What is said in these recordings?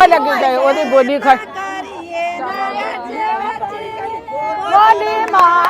ਉਹ ਲੱਗੀ ਗਏ ਉਹਦੀ ਬੋਲੀ ਖੜ ਬੋਲੀ ਮਾਂ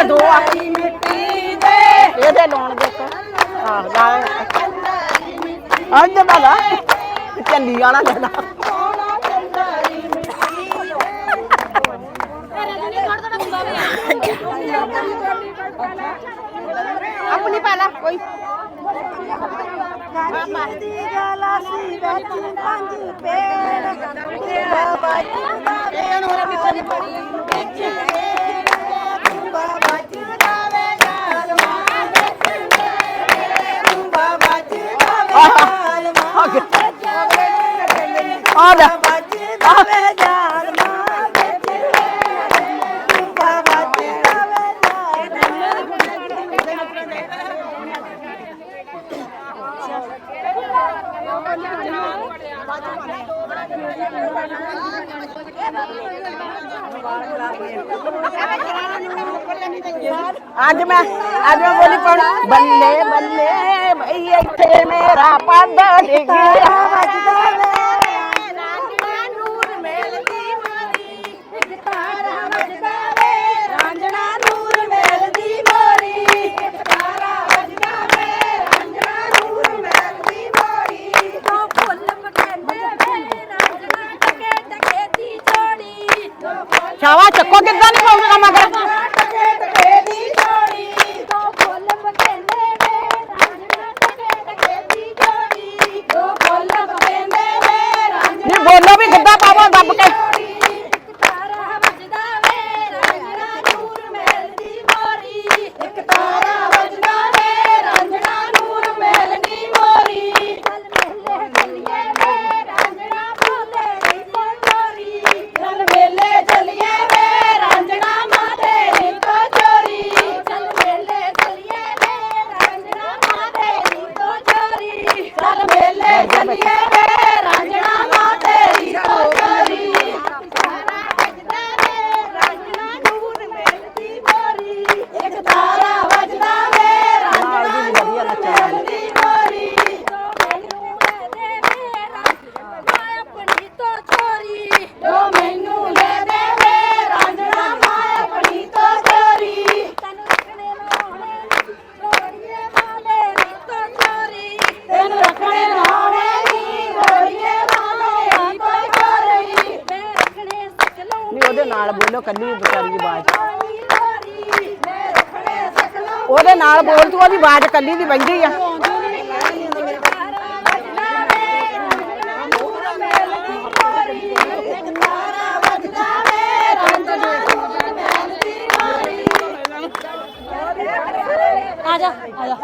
ਇਹਦੇ ਦੋ ਆ ਮਿੱਟੀ ਦੇ। ਇਹਦੇ ਲਾਉਣ ਦੇ ਇੱਕ ਹਾਂ ਲਾ ਅੱਜ ਬਾਲਾ ਚੱਲੀ ਵਾਲਾ ਲੈ ਲਾ ਆਪਣੀ ਪਾ ਲਾ ਕੋਈ। ਦੀ ਗਲਾਸੀ ਵਿੱਚ ਪੰਜ ਪੇੜ ਤੇਰਾ ਬਾਜੀ ਦਾ ਇਹਨੂੰ ਹੋਰ ਵੀ ਪਾਣੀ ਪਾਣੀ ਵਿੱਚ आज मैं आज मैं बोली पढ़। बल्ले इथे मेरा पांढरा ਨਾਲ ਬੋਲੋ ਕੱਲੀ ਵਿਚਾਰੀ ਦੀ ਆਵਾਜ਼। ਉਹਦੇ ਨਾਲ ਬੋਲ ਤੂੰ ਉਹਦੀ ਆਵਾਜ਼ ਕੱਲੀ ਦੀ ਵੰਦੀ ਆ। ਆ ਜਾ ਆ ਜਾ।